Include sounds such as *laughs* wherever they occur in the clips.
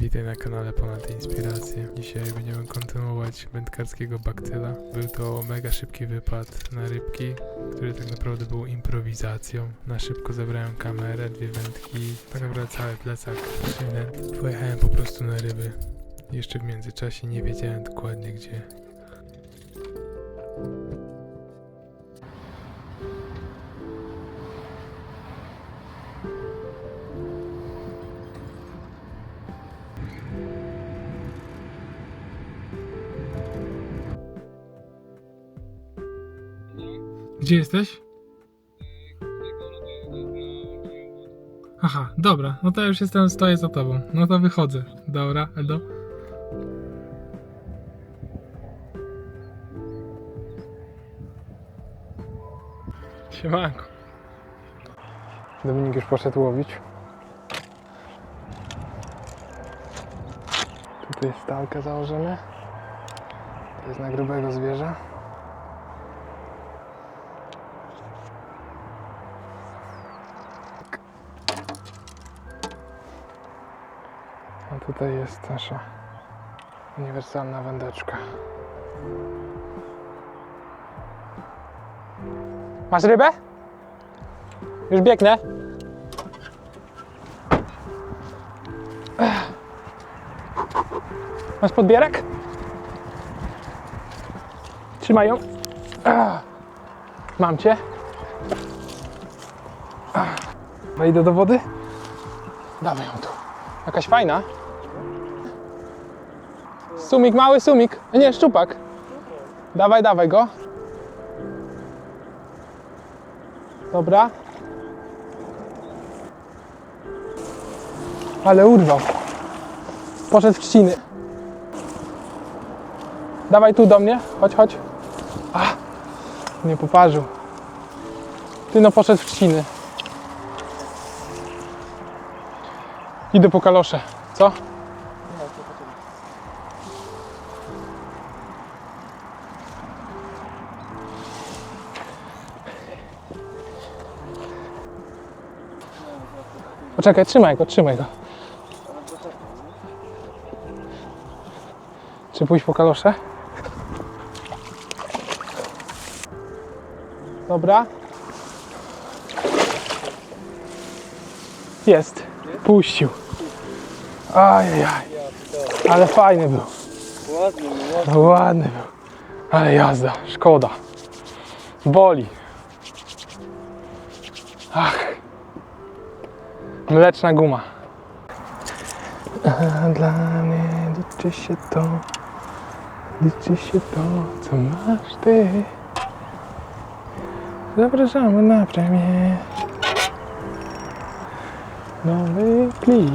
Witaj na kanale Ponad Inspiracje. Dzisiaj będziemy kontynuować wędkarskiego baktyla. Był to mega szybki wypad na rybki, który tak naprawdę był improwizacją. Na szybko zabrałem kamerę, dwie wędki, tak naprawdę cały plecak, przynęt. Pojechałem po prostu na ryby. Jeszcze w międzyczasie nie wiedziałem dokładnie gdzie. Gdzie jesteś? Aha, dobra, no to już jestem, stoję za tobą. No to wychodzę. Dobra, Edo. Siemanko. Dominik już poszedł łowić. Tutaj jest stalkę założone. To jest na grubego zwierza. Tutaj jest nasza uniwersalna wędeczka. Masz rybę? Już biegnę. Masz podbierak? Trzymaj ją. Mam cię. Wejdę do wody? Dawaj ją tu. Jakaś fajna. Sumik, mały sumik. Nie, szczupak. Dawaj, dawaj go. Dobra. Ale urwał. Poszedł w trzciny. Dawaj tu do mnie. Chodź, chodź. A, nie poparzył. Ty no poszedł w trzciny. Idę po kalosze. Co? Poczekaj, trzymaj go, trzymaj go. Czy pójść po kalosze? Dobra. Jest. Puścił. Ajajaj. Ale fajny był. No, Ładny był. Ale jazda, szkoda. Boli. Ach. Mleczna guma. A dla mnie liczy się to, liczy się to, co masz ty. Zapraszamy na premię. Nowy klip.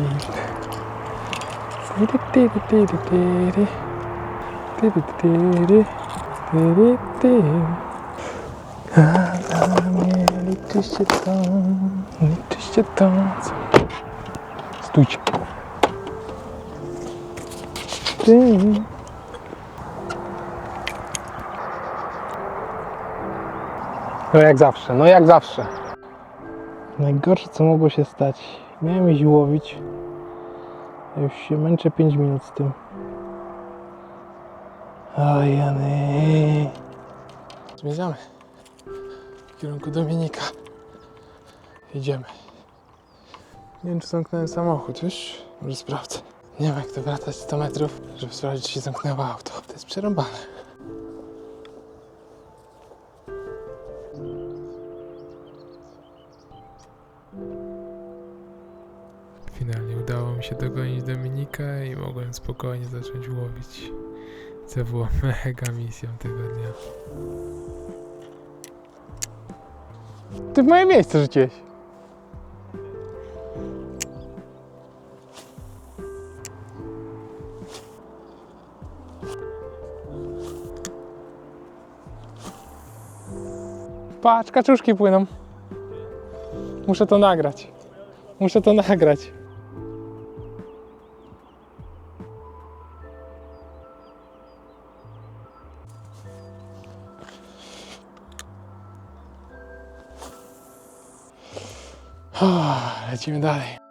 A dla mnie liczy się to, liczy się to, co... Stójcie. Ty. No jak zawsze, no jak zawsze. Najgorsze co mogło się stać. Miałem iść łowić. Ja już się męczę 5 minut z tym. Oj, Jany. Zmierzamy w kierunku Dominika. Jedziemy. Nie wiem, czy zamknąłem samochód, wiesz? Może sprawdzę. Nie wiem, jak to wracać 100 metrów, żeby sprawdzić, czy się zamknęło auto. To jest przerąbane. Finalnie udało mi się dogonić Dominika i mogłem spokojnie zacząć łowić. Co było *laughs* mega misją tego dnia. Ty w moje miejsce rzuciłeś. Patrz, kaczuszki płyną. Muszę to nagrać. Muszę to nagrać. Lecimy dalej.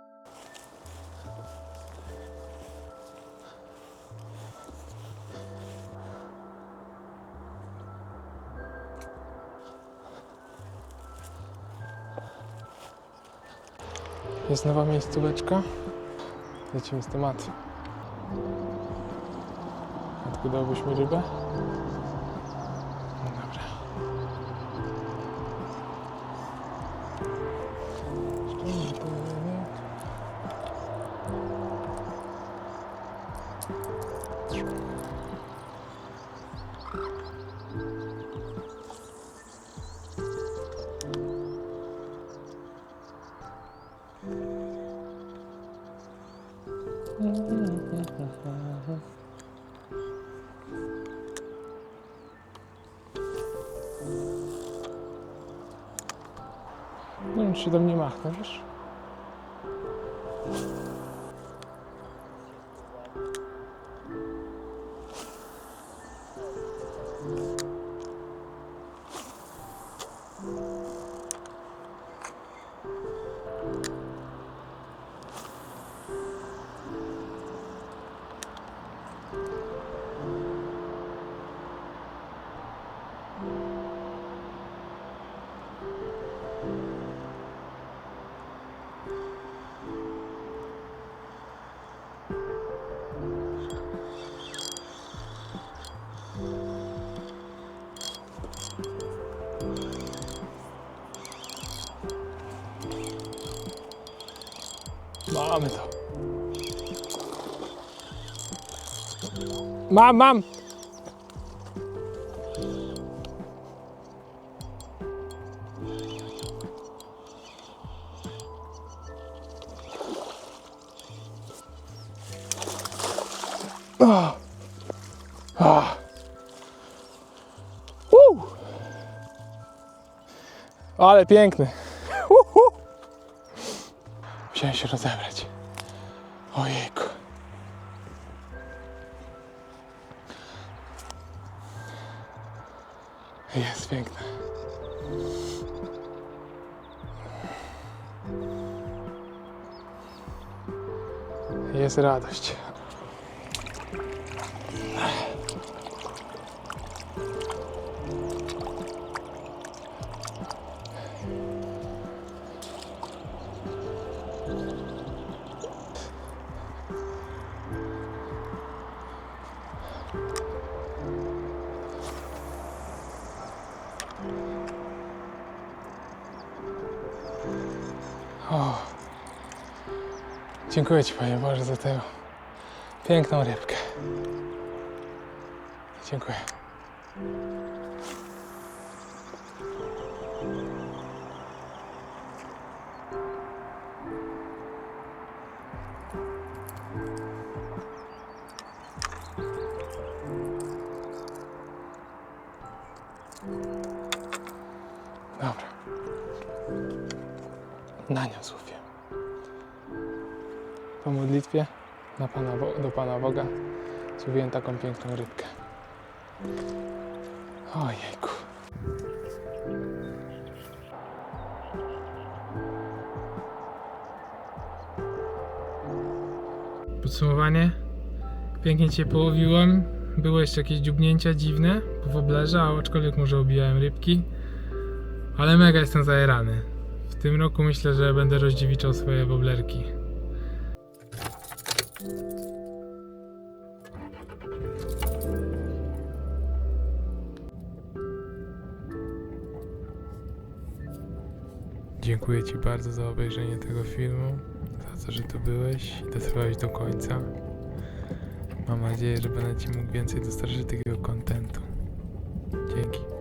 Jest nowa miejscóweczka. Lecimy z tematem. Mi rybę? No nic się do mnie machnę, wiesz? Mamy to. Mam, mam! Ale piękny. Musiałem się rozebrać. Ojejku. Jest piękne. Jest radość. Dziękuję Ci, Panie Boże, za tę piękną rybkę. Dziękuję. Dobra. Na nią złowię. Po modlitwie na Pana, do Pana Boga złowiłem taką piękną rybkę. Ojejku. Podsumowanie. Pięknie Cię połowiłem. Były jeszcze jakieś dziubnięcia dziwne po woblerze, aczkolwiek może obijałem rybki. Ale mega jestem zajerany. W tym roku myślę, że będę rozdziewiczał swoje woblerki. Dziękuję Ci bardzo za obejrzenie tego filmu, za to, że tu byłeś i dotrwałeś do końca. Mam nadzieję, że będę Ci mógł więcej dostarczyć takiego kontentu. Dzięki.